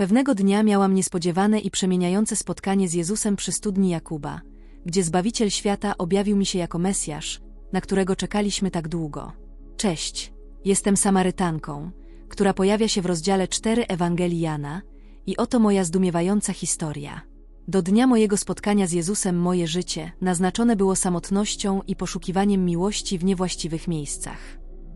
Pewnego dnia miałam niespodziewane i przemieniające spotkanie z Jezusem przy studni Jakuba, gdzie Zbawiciel świata objawił mi się jako Mesjasz, na którego czekaliśmy tak długo. Cześć, jestem Samarytanką, która pojawia się w rozdziale 4 Ewangelii Jana i oto moja zdumiewająca historia. Do dnia mojego spotkania z Jezusem moje życie naznaczone było samotnością i poszukiwaniem miłości w niewłaściwych miejscach.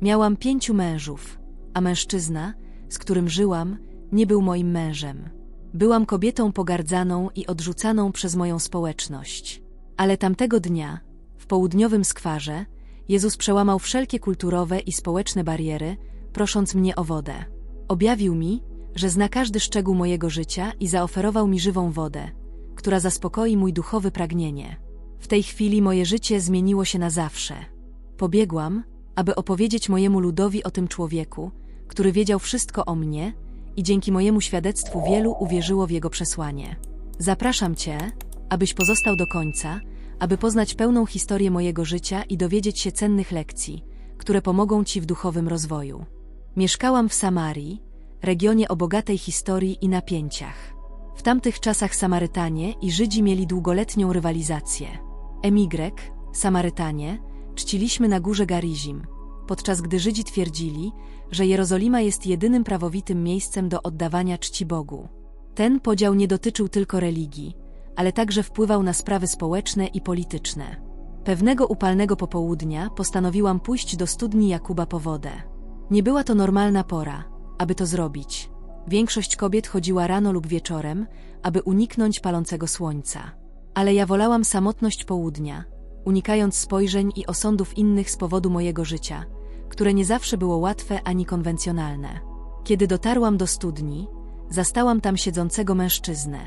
Miałam pięciu mężów, a mężczyzna, z którym żyłam, nie był moim mężem. Byłam kobietą pogardzaną i odrzucaną przez moją społeczność. Ale tamtego dnia, w południowym skwarze, Jezus przełamał wszelkie kulturowe i społeczne bariery, prosząc mnie o wodę. Objawił mi, że zna każdy szczegół mojego życia i zaoferował mi żywą wodę, która zaspokoi mój duchowe pragnienie. W tej chwili moje życie zmieniło się na zawsze. Pobiegłam, aby opowiedzieć mojemu ludowi o tym człowieku, który wiedział wszystko o mnie i dzięki mojemu świadectwu wielu uwierzyło w jego przesłanie. Zapraszam Cię, abyś pozostał do końca, aby poznać pełną historię mojego życia i dowiedzieć się cennych lekcji, które pomogą Ci w duchowym rozwoju. Mieszkałam w Samarii, regionie o bogatej historii i napięciach. W tamtych czasach Samarytanie i Żydzi mieli długoletnią rywalizację. Emigrek, Samarytanie, czciliśmy na górze Garizim, podczas gdy Żydzi twierdzili, że Jerozolima jest jedynym prawowitym miejscem do oddawania czci Bogu. Ten podział nie dotyczył tylko religii, ale także wpływał na sprawy społeczne i polityczne. Pewnego upalnego popołudnia postanowiłam pójść do studni Jakuba po wodę. Nie była to normalna pora, aby to zrobić. Większość kobiet chodziła rano lub wieczorem, aby uniknąć palącego słońca. Ale ja wolałam samotność południa, unikając spojrzeń i osądów innych z powodu mojego życia, które nie zawsze było łatwe ani konwencjonalne. Kiedy dotarłam do studni, zastałam tam siedzącego mężczyznę.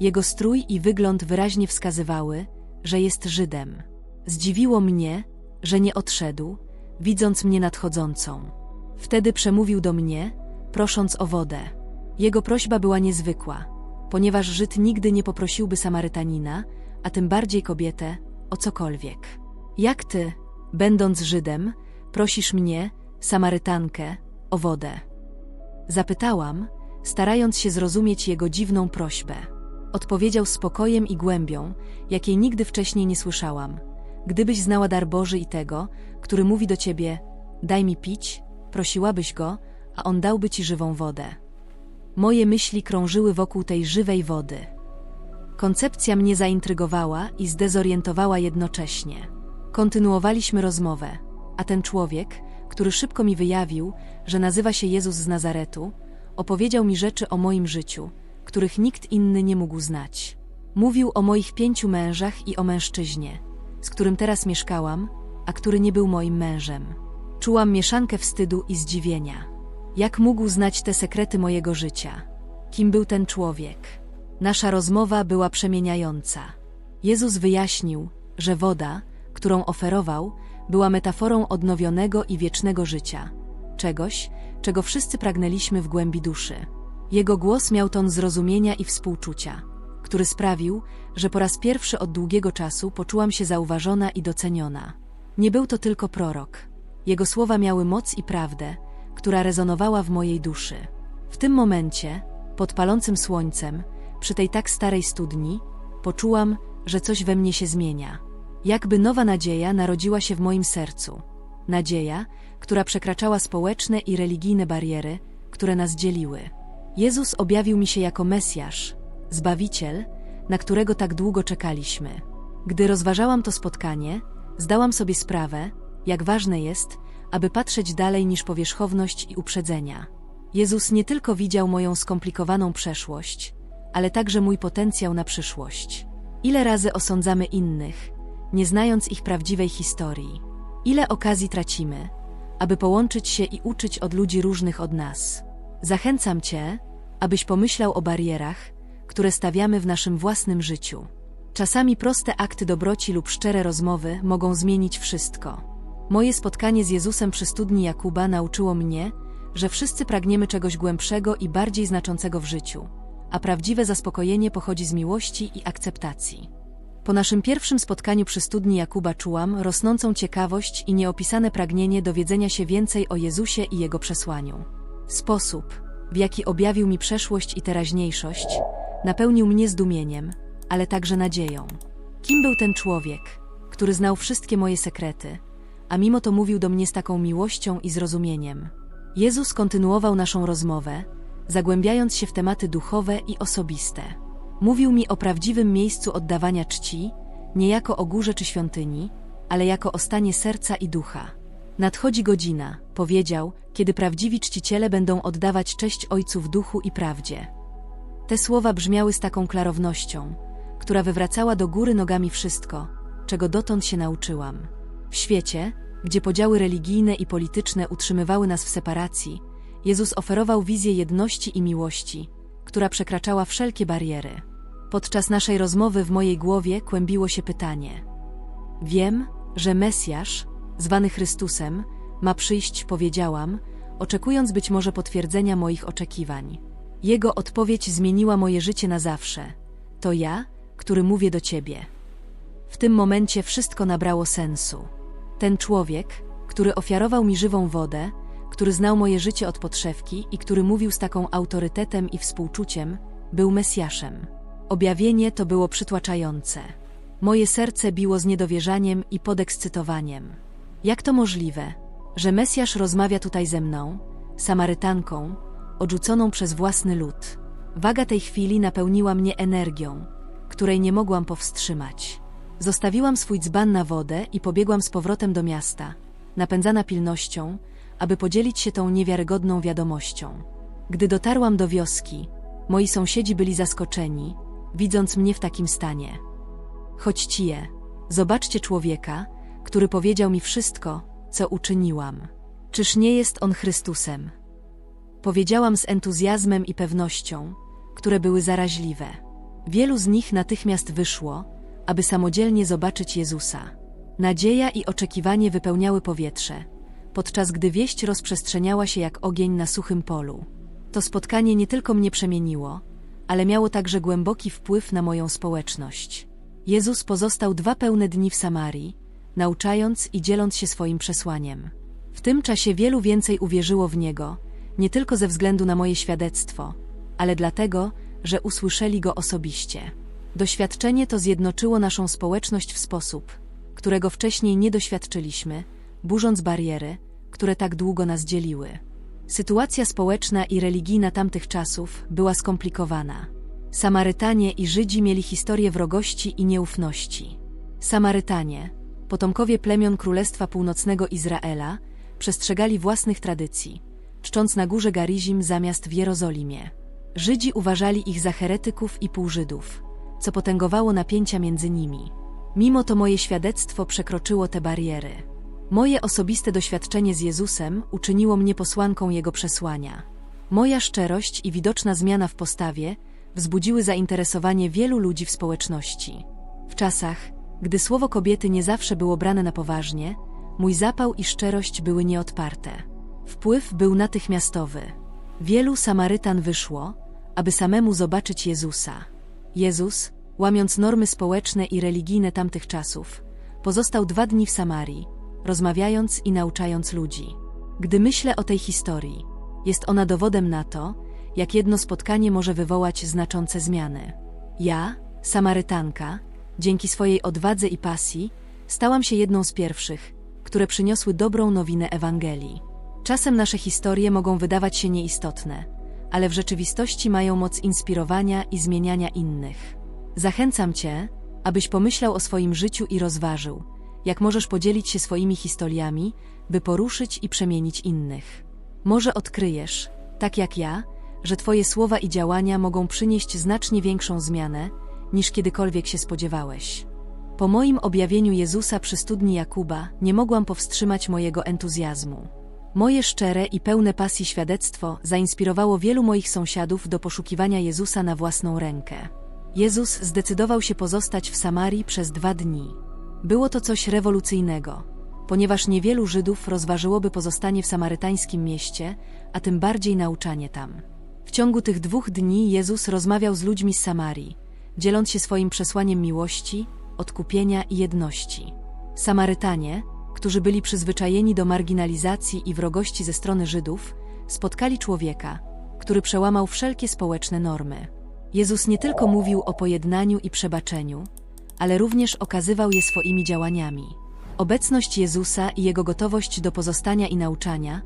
Jego strój i wygląd wyraźnie wskazywały, że jest Żydem. Zdziwiło mnie, że nie odszedł, widząc mnie nadchodzącą. Wtedy przemówił do mnie, prosząc o wodę. Jego prośba była niezwykła, ponieważ Żyd nigdy nie poprosiłby Samarytanina, a tym bardziej kobietę, o cokolwiek. Jak ty, będąc Żydem, prosisz mnie, Samarytankę, o wodę? Zapytałam, starając się zrozumieć jego dziwną prośbę. Odpowiedział spokojem i głębią, jakiej nigdy wcześniej nie słyszałam. Gdybyś znała dar Boży i tego, który mówi do ciebie, daj mi pić, prosiłabyś go, a on dałby ci żywą wodę. Moje myśli krążyły wokół tej żywej wody. Koncepcja mnie zaintrygowała i zdezorientowała jednocześnie. Kontynuowaliśmy rozmowę, a ten człowiek, który szybko mi wyjawił, że nazywa się Jezus z Nazaretu, opowiedział mi rzeczy o moim życiu, których nikt inny nie mógł znać. Mówił o moich pięciu mężach i o mężczyźnie, z którym teraz mieszkałam, a który nie był moim mężem. Czułam mieszankę wstydu i zdziwienia. Jak mógł znać te sekrety mojego życia? Kim był ten człowiek? Nasza rozmowa była przemieniająca. Jezus wyjaśnił, że woda, którą oferował, była metaforą odnowionego i wiecznego życia, czegoś, czego wszyscy pragnęliśmy w głębi duszy. Jego głos miał ton zrozumienia i współczucia, który sprawił, że po raz pierwszy od długiego czasu poczułam się zauważona i doceniona. Nie był to tylko prorok. Jego słowa miały moc i prawdę, która rezonowała w mojej duszy. W tym momencie, pod palącym słońcem, przy tej tak starej studni, poczułam, że coś we mnie się zmienia. Jakby nowa nadzieja narodziła się w moim sercu. Nadzieja, która przekraczała społeczne i religijne bariery, które nas dzieliły. Jezus objawił mi się jako Mesjasz, Zbawiciel, na którego tak długo czekaliśmy. Gdy rozważałam to spotkanie, zdałam sobie sprawę, jak ważne jest, aby patrzeć dalej niż powierzchowność i uprzedzenia. Jezus nie tylko widział moją skomplikowaną przeszłość, ale także mój potencjał na przyszłość. Ile razy osądzamy innych, nie znając ich prawdziwej historii? Ile okazji tracimy, aby połączyć się i uczyć od ludzi różnych od nas? Zachęcam Cię, abyś pomyślał o barierach, które stawiamy w naszym własnym życiu. Czasami proste akty dobroci lub szczere rozmowy mogą zmienić wszystko. Moje spotkanie z Jezusem przy studni Jakuba nauczyło mnie, że wszyscy pragniemy czegoś głębszego i bardziej znaczącego w życiu, a prawdziwe zaspokojenie pochodzi z miłości i akceptacji. Po naszym pierwszym spotkaniu przy studni Jakuba czułam rosnącą ciekawość i nieopisane pragnienie dowiedzenia się więcej o Jezusie i Jego przesłaniu. Sposób, w jaki objawił mi przeszłość i teraźniejszość, napełnił mnie zdumieniem, ale także nadzieją. Kim był ten człowiek, który znał wszystkie moje sekrety, a mimo to mówił do mnie z taką miłością i zrozumieniem? Jezus kontynuował naszą rozmowę, zagłębiając się w tematy duchowe i osobiste. Mówił mi o prawdziwym miejscu oddawania czci, nie jako o górze czy świątyni, ale jako o stanie serca i ducha. Nadchodzi godzina, powiedział, kiedy prawdziwi czciciele będą oddawać cześć Ojcu w duchu i prawdzie. Te słowa brzmiały z taką klarownością, która wywracała do góry nogami wszystko, czego dotąd się nauczyłam. W świecie, gdzie podziały religijne i polityczne utrzymywały nas w separacji, Jezus oferował wizję jedności i miłości, która przekraczała wszelkie bariery. Podczas naszej rozmowy w mojej głowie kłębiło się pytanie. Wiem, że Mesjasz, zwany Chrystusem, ma przyjść, powiedziałam, oczekując być może potwierdzenia moich oczekiwań. Jego odpowiedź zmieniła moje życie na zawsze. To ja, który mówię do ciebie. W tym momencie wszystko nabrało sensu. Ten człowiek, który ofiarował mi żywą wodę, który znał moje życie od podszewki i który mówił z taką autorytetem i współczuciem, był Mesjaszem. Objawienie to było przytłaczające. Moje serce biło z niedowierzaniem i podekscytowaniem. Jak to możliwe, że Mesjasz rozmawia tutaj ze mną, Samarytanką, odrzuconą przez własny lud? Waga tej chwili napełniła mnie energią, której nie mogłam powstrzymać. Zostawiłam swój dzban na wodę i pobiegłam z powrotem do miasta, napędzana pilnością, aby podzielić się tą niewiarygodną wiadomością. Gdy dotarłam do wioski, moi sąsiedzi byli zaskoczeni, widząc mnie w takim stanie. Chodźcie, zobaczcie człowieka, który powiedział mi wszystko, co uczyniłam. Czyż nie jest on Chrystusem? Powiedziałam z entuzjazmem i pewnością, które były zaraźliwe. Wielu z nich natychmiast wyszło, aby samodzielnie zobaczyć Jezusa. Nadzieja i oczekiwanie wypełniały powietrze, podczas gdy wieść rozprzestrzeniała się jak ogień na suchym polu. To spotkanie nie tylko mnie przemieniło, ale miało także głęboki wpływ na moją społeczność. Jezus pozostał dwa pełne dni w Samarii, nauczając i dzieląc się swoim przesłaniem. W tym czasie wielu więcej uwierzyło w Niego, nie tylko ze względu na moje świadectwo, ale dlatego, że usłyszeli Go osobiście. Doświadczenie to zjednoczyło naszą społeczność w sposób, którego wcześniej nie doświadczyliśmy, burząc bariery, które tak długo nas dzieliły. Sytuacja społeczna i religijna tamtych czasów była skomplikowana. Samarytanie i Żydzi mieli historię wrogości i nieufności. Samarytanie, potomkowie plemion Królestwa Północnego Izraela, przestrzegali własnych tradycji, czcząc na górze Garizim zamiast w Jerozolimie. Żydzi uważali ich za heretyków i półżydów, co potęgowało napięcia między nimi. Mimo to moje świadectwo przekroczyło te bariery. Moje osobiste doświadczenie z Jezusem uczyniło mnie posłanką Jego przesłania. Moja szczerość i widoczna zmiana w postawie wzbudziły zainteresowanie wielu ludzi w społeczności. W czasach, gdy słowo kobiety nie zawsze było brane na poważnie, mój zapał i szczerość były nieodparte. Wpływ był natychmiastowy. Wielu Samarytan wyszło, aby samemu zobaczyć Jezusa. Jezus, łamiąc normy społeczne i religijne tamtych czasów, pozostał dwa dni w Samarii, rozmawiając i nauczając ludzi. Gdy myślę o tej historii, jest ona dowodem na to, jak jedno spotkanie może wywołać znaczące zmiany. Ja, Samarytanka, dzięki swojej odwadze i pasji, stałam się jedną z pierwszych, które przyniosły dobrą nowinę Ewangelii. Czasem nasze historie mogą wydawać się nieistotne, ale w rzeczywistości mają moc inspirowania i zmieniania innych. Zachęcam Cię, abyś pomyślał o swoim życiu i rozważył, jak możesz podzielić się swoimi historiami, by poruszyć i przemienić innych. Może odkryjesz, tak jak ja, że Twoje słowa i działania mogą przynieść znacznie większą zmianę, niż kiedykolwiek się spodziewałeś. Po moim objawieniu Jezusa przy studni Jakuba nie mogłam powstrzymać mojego entuzjazmu. Moje szczere i pełne pasji świadectwo zainspirowało wielu moich sąsiadów do poszukiwania Jezusa na własną rękę. Jezus zdecydował się pozostać w Samarii przez dwa dni. Było to coś rewolucyjnego, ponieważ niewielu Żydów rozważyłoby pozostanie w samarytańskim mieście, a tym bardziej nauczanie tam. W ciągu tych dwóch dni Jezus rozmawiał z ludźmi z Samarii, dzieląc się swoim przesłaniem miłości, odkupienia i jedności. Samarytanie, którzy byli przyzwyczajeni do marginalizacji i wrogości ze strony Żydów, spotkali człowieka, który przełamał wszelkie społeczne normy. Jezus nie tylko mówił o pojednaniu i przebaczeniu, ale również okazywał je swoimi działaniami. Obecność Jezusa i jego gotowość do pozostania i nauczania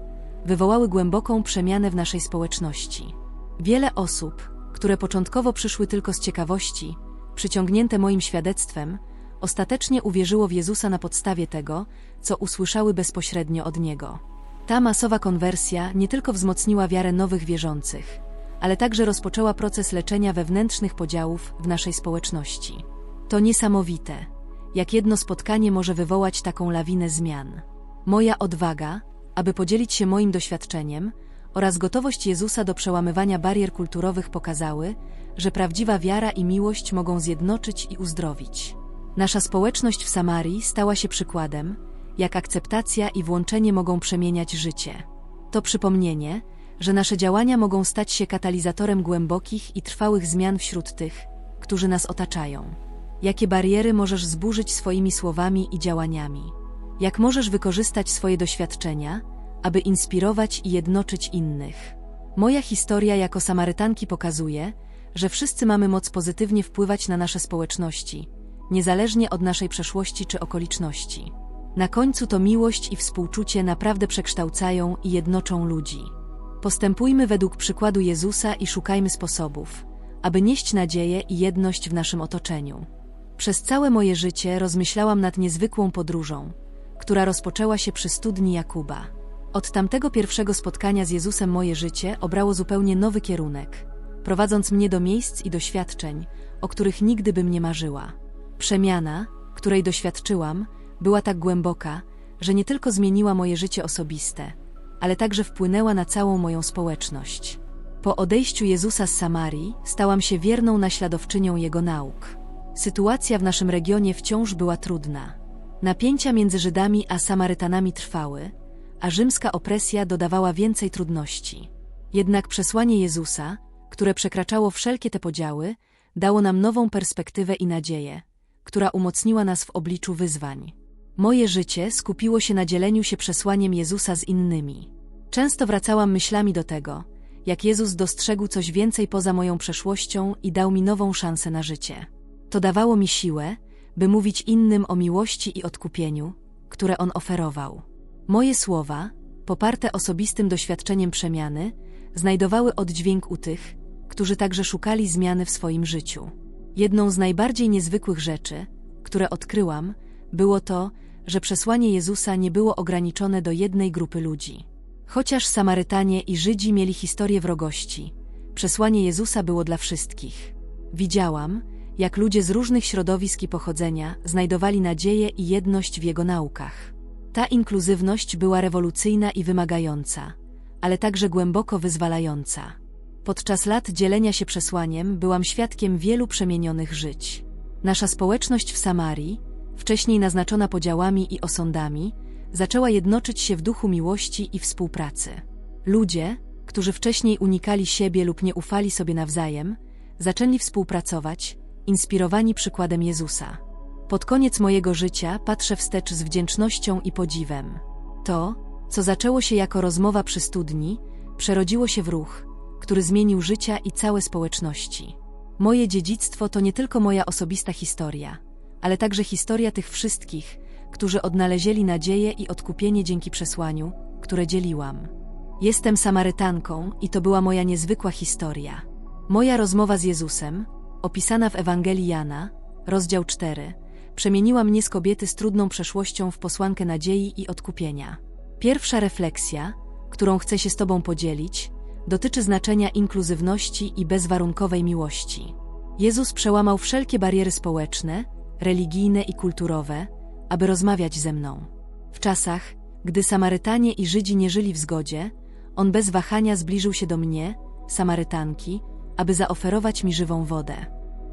wywołały głęboką przemianę w naszej społeczności. Wiele osób, które początkowo przyszły tylko z ciekawości, przyciągnięte moim świadectwem, ostatecznie uwierzyło w Jezusa na podstawie tego, co usłyszały bezpośrednio od Niego. Ta masowa konwersja nie tylko wzmocniła wiarę nowych wierzących, ale także rozpoczęła proces leczenia wewnętrznych podziałów w naszej społeczności. To niesamowite, jak jedno spotkanie może wywołać taką lawinę zmian. Moja odwaga, aby podzielić się moim doświadczeniem, oraz gotowość Jezusa do przełamywania barier kulturowych pokazały, że prawdziwa wiara i miłość mogą zjednoczyć i uzdrowić. Nasza społeczność w Samarii stała się przykładem, jak akceptacja i włączenie mogą przemieniać życie. To przypomnienie, że nasze działania mogą stać się katalizatorem głębokich i trwałych zmian wśród tych, którzy nas otaczają. Jakie bariery możesz zburzyć swoimi słowami i działaniami? Jak możesz wykorzystać swoje doświadczenia, aby inspirować i jednoczyć innych? Moja historia jako Samarytanki pokazuje, że wszyscy mamy moc pozytywnie wpływać na nasze społeczności, niezależnie od naszej przeszłości czy okoliczności. Na końcu to miłość i współczucie naprawdę przekształcają i jednoczą ludzi. Postępujmy według przykładu Jezusa i szukajmy sposobów, aby nieść nadzieję i jedność w naszym otoczeniu. Przez całe moje życie rozmyślałam nad niezwykłą podróżą, która rozpoczęła się przy studni Jakuba. Od tamtego pierwszego spotkania z Jezusem moje życie obrało zupełnie nowy kierunek, prowadząc mnie do miejsc i doświadczeń, o których nigdy bym nie marzyła. Przemiana, której doświadczyłam, była tak głęboka, że nie tylko zmieniła moje życie osobiste, ale także wpłynęła na całą moją społeczność. Po odejściu Jezusa z Samarii stałam się wierną naśladowczynią Jego nauk. Sytuacja w naszym regionie wciąż była trudna. Napięcia między Żydami a Samarytanami trwały, a rzymska opresja dodawała więcej trudności. Jednak przesłanie Jezusa, które przekraczało wszelkie te podziały, dało nam nową perspektywę i nadzieję, która umocniła nas w obliczu wyzwań. Moje życie skupiło się na dzieleniu się przesłaniem Jezusa z innymi. Często wracałam myślami do tego, jak Jezus dostrzegł coś więcej poza moją przeszłością i dał mi nową szansę na życie. To dawało mi siłę, by mówić innym o miłości i odkupieniu, które On oferował. Moje słowa, poparte osobistym doświadczeniem przemiany, znajdowały oddźwięk u tych, którzy także szukali zmiany w swoim życiu. Jedną z najbardziej niezwykłych rzeczy, które odkryłam, było to, że przesłanie Jezusa nie było ograniczone do jednej grupy ludzi. Chociaż Samarytanie i Żydzi mieli historię wrogości, przesłanie Jezusa było dla wszystkich. Widziałam, jak ludzie z różnych środowisk i pochodzenia znajdowali nadzieję i jedność w jego naukach. Ta inkluzywność była rewolucyjna i wymagająca, ale także głęboko wyzwalająca. Podczas lat dzielenia się przesłaniem byłam świadkiem wielu przemienionych żyć. Nasza społeczność w Samarii, wcześniej naznaczona podziałami i osądami, zaczęła jednoczyć się w duchu miłości i współpracy. Ludzie, którzy wcześniej unikali siebie lub nie ufali sobie nawzajem, zaczęli współpracować, inspirowani przykładem Jezusa. Pod koniec mojego życia patrzę wstecz z wdzięcznością i podziwem. To, co zaczęło się jako rozmowa przy studni, przerodziło się w ruch, który zmienił życia i całe społeczności. Moje dziedzictwo to nie tylko moja osobista historia, ale także historia tych wszystkich, którzy odnaleźli nadzieję i odkupienie dzięki przesłaniu, które dzieliłam. Jestem Samarytanką i to była moja niezwykła historia. Moja rozmowa z Jezusem, opisana w Ewangelii Jana, rozdział 4, przemieniła mnie z kobiety z trudną przeszłością w posłankę nadziei i odkupienia. Pierwsza refleksja, którą chcę się z Tobą podzielić, dotyczy znaczenia inkluzywności i bezwarunkowej miłości. Jezus przełamał wszelkie bariery społeczne, religijne i kulturowe, aby rozmawiać ze mną. W czasach, gdy Samarytanie i Żydzi nie żyli w zgodzie, On bez wahania zbliżył się do mnie, Samarytanki, aby zaoferować mi żywą wodę.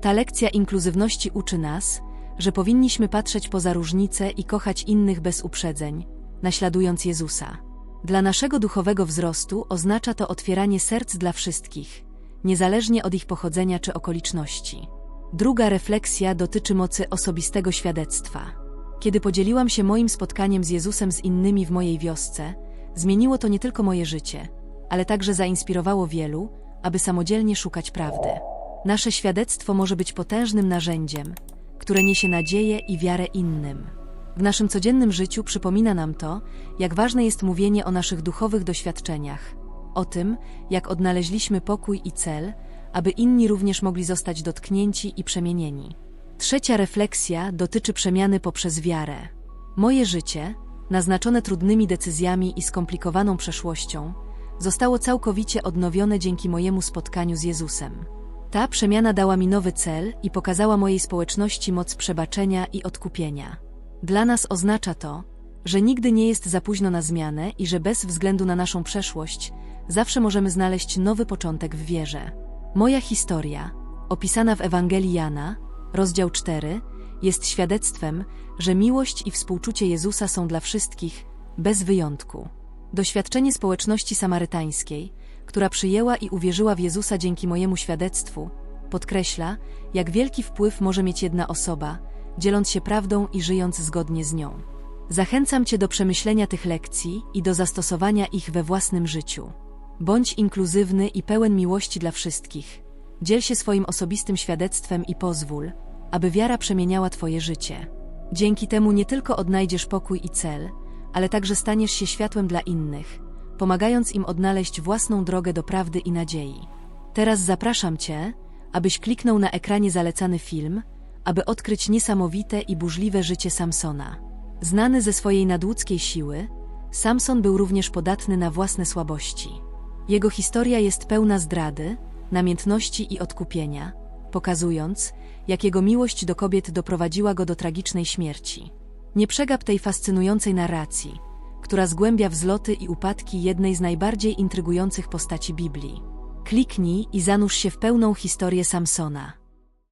Ta lekcja inkluzywności uczy nas, że powinniśmy patrzeć poza różnice i kochać innych bez uprzedzeń, naśladując Jezusa. Dla naszego duchowego wzrostu oznacza to otwieranie serc dla wszystkich, niezależnie od ich pochodzenia czy okoliczności. Druga refleksja dotyczy mocy osobistego świadectwa. Kiedy podzieliłam się moim spotkaniem z Jezusem z innymi w mojej wiosce, zmieniło to nie tylko moje życie, ale także zainspirowało wielu, aby samodzielnie szukać prawdy. Nasze świadectwo może być potężnym narzędziem, które niesie nadzieję i wiarę innym. W naszym codziennym życiu przypomina nam to, jak ważne jest mówienie o naszych duchowych doświadczeniach, o tym, jak odnaleźliśmy pokój i cel, aby inni również mogli zostać dotknięci i przemienieni. Trzecia refleksja dotyczy przemiany poprzez wiarę. Moje życie, naznaczone trudnymi decyzjami i skomplikowaną przeszłością, zostało całkowicie odnowione dzięki mojemu spotkaniu z Jezusem. Ta przemiana dała mi nowy cel i pokazała mojej społeczności moc przebaczenia i odkupienia. Dla nas oznacza to, że nigdy nie jest za późno na zmianę i że bez względu na naszą przeszłość zawsze możemy znaleźć nowy początek w wierze. Moja historia, opisana w Ewangelii Jana, rozdział 4, jest świadectwem, że miłość i współczucie Jezusa są dla wszystkich, bez wyjątku. Doświadczenie społeczności samarytańskiej, która przyjęła i uwierzyła w Jezusa dzięki mojemu świadectwu, podkreśla, jak wielki wpływ może mieć jedna osoba, dzieląc się prawdą i żyjąc zgodnie z nią. Zachęcam Cię do przemyślenia tych lekcji i do zastosowania ich we własnym życiu. Bądź inkluzywny i pełen miłości dla wszystkich. Dziel się swoim osobistym świadectwem i pozwól, aby wiara przemieniała Twoje życie. Dzięki temu nie tylko odnajdziesz pokój i cel, ale także staniesz się światłem dla innych, pomagając im odnaleźć własną drogę do prawdy i nadziei. Teraz zapraszam Cię, abyś kliknął na ekranie zalecany film, aby odkryć niesamowite i burzliwe życie Samsona. Znany ze swojej nadludzkiej siły, Samson był również podatny na własne słabości. Jego historia jest pełna zdrady, namiętności i odkupienia, pokazując, jak jego miłość do kobiet doprowadziła go do tragicznej śmierci. Nie przegap tej fascynującej narracji, która zgłębia wzloty i upadki jednej z najbardziej intrygujących postaci Biblii. Kliknij i zanurz się w pełną historię Samsona.